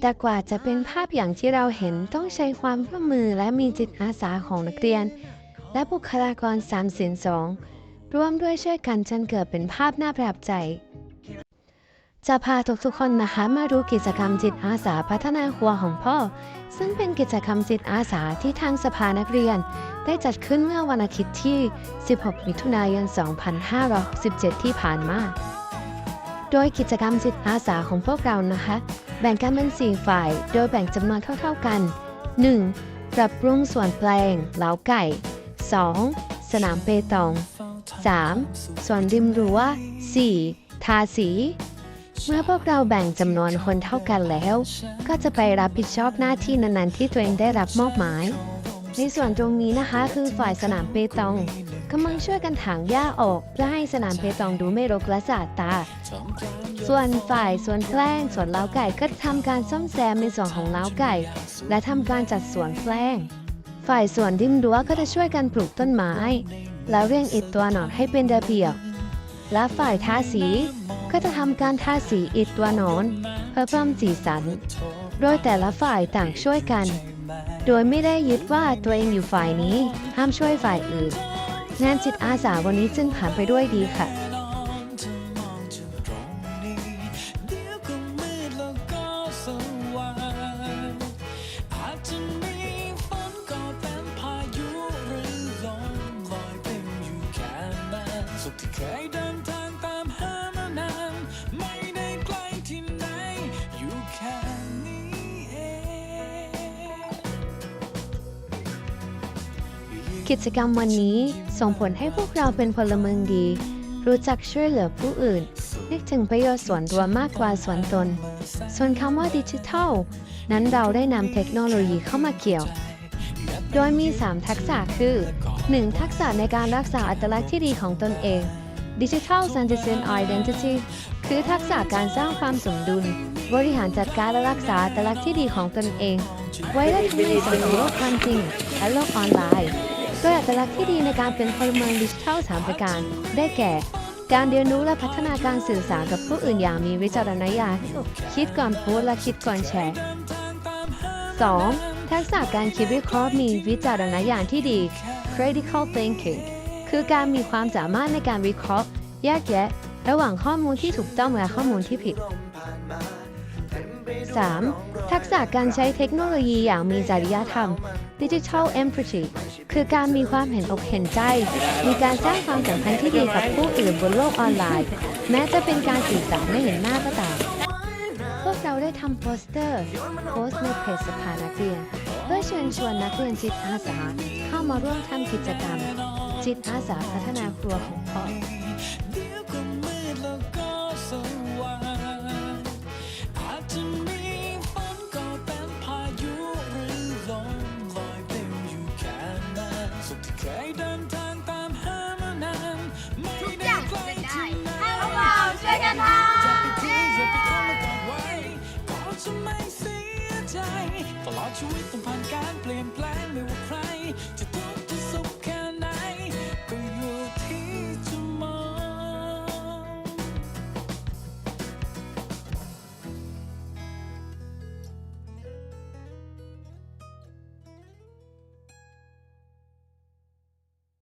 แต่กว่าจะเป็นภาพอย่างที่เราเห็นต้องใช้ความร่วมมือและมีจิตอาสาของนักเรียน และบุคลากรสามสินสองร่วมด้วยช่วยกันจนเกิดเป็นภาพน่าประทับใจ จะพาทุกๆคนนะคะมาดูกิจกรรมจิตอาสาพัฒนาครัวของพ่อ ซึ่งเป็นกิจกรรมจิตอาสาที่ทางสภานักเรียน ได้จัดขึ้นเมื่อวันอาทิตย์ที่ 16 มิถุนายน 2567 ที่ผ่านมา โดยกิจกรรมจิตอาสาของพวกเรานะคะ แบ่งกันเป็น 4 ฝ่าย โดยแบ่งจำนวนเท่าๆกัน 1. ปรับปรุงส่วนแปลงเล้าไก่ 2. สนามเปตอง 3. ส่วนริมรั้ว 4. ทาสี เมื่อพวกเราแบ่งจำนวนคนเท่ากันแล้ว ก็จะไปรับผิดชอบหน้าที่นั้นๆ ที่ตัวเองได้รับมอบหมาย ในส่วนตรงนี้นะคะคือฝ่ายสนามเปตองกำลังช่วยกันถางหญ้าออกเพื่อให้สนามเปตองดูไม่รกและสะอาดตา ส่วนฝ่ายสวนแปลงสวนเล้าไก่ก็ทำการซ่อมแซมในส่วนของเล้าไก่ และทำการจัดสวนแปลงฝ่ายสวนริมรั้วก็จะช่วยกันปลูกต้นไม้ แล้วเรียงอิฐตัวหนอนให้เป็นระเบียบและฝ่ายทาสี ก็จะทำการทาสีอิฐตัวนอน เพื่อเพิ่มสีสัน โดยแต่ละฝ่ายต่างช่วยกัน โดยไม่ได้ยึดว่าตัวเองอยู่ฝ่ายนี้ ห้ามช่วยฝ่ายอื่น งานจิตอาสาวันนี้จึงผ่านไปด้วยดีค่ะ กิจกรรมวันนี้ส่งผลให้พวกเราเป็นพลเมืองดี รู้จักช่วยเหลือผู้อื่น นึกถึงประโยชน์ส่วนรวมมากกว่าส่วนตน ส่วนคำว่าดิจิทัล นั้นเราได้นำเทคโนโลยีเข้ามาเกี่ยว โดยมี 3 ทักษะคือ 1. ทักษะในการรักษาอัตลักษณ์ที่ดีของตนเอง Digital Citizen Identity คือทักษะการสร้างความสมดุล บริหารจัดการและรักษาอัตลักษณ์ที่ดีของตนเอง ไว้ได้ทั้งในส่วนของโลกความจริงและโลกออนไลน์ โดยอัตลักษณ์ที่ดีในการเป็นพลเมืองดิจิทัล3ประการ ได้แก่ การเรียนรู้และพัฒนาการสื่อสารกับผู้อื่นอย่างมีวิจารณญาณคิดก่อนโพสต์และคิดก่อนแชร์ 2. ทักษะการคิดวิเคราะห์มีวิจารณญาณที่ดี critical thinking คือการมีความสามารถในการวิเคราะห์ แยกแยะ ระหว่างข้อมูลที่ถูกต้องและข้อมูลที่ผิด 3. ทักษะการใช้เทคโนโลยีอย่างมีจริยธรรม Digital Empathy คือการมีความเห็นอกเห็นใจ มีการสร้างความสัมพันธ์ที่ดีกับผู้อื่นบนโลกออนไลน์ แม้จะเป็นการสื่อสารไม่เห็นหน้าก็ตาม พวกเราได้ทำโปสเตอร์ โพสต์ในเพจสภานักเรียน เพื่อเชิญชวนนักเรียนจิตอาสาเข้ามาร่วมทำกิจกรรม จิตอาสาพัฒนาครัวของพ่อ I don't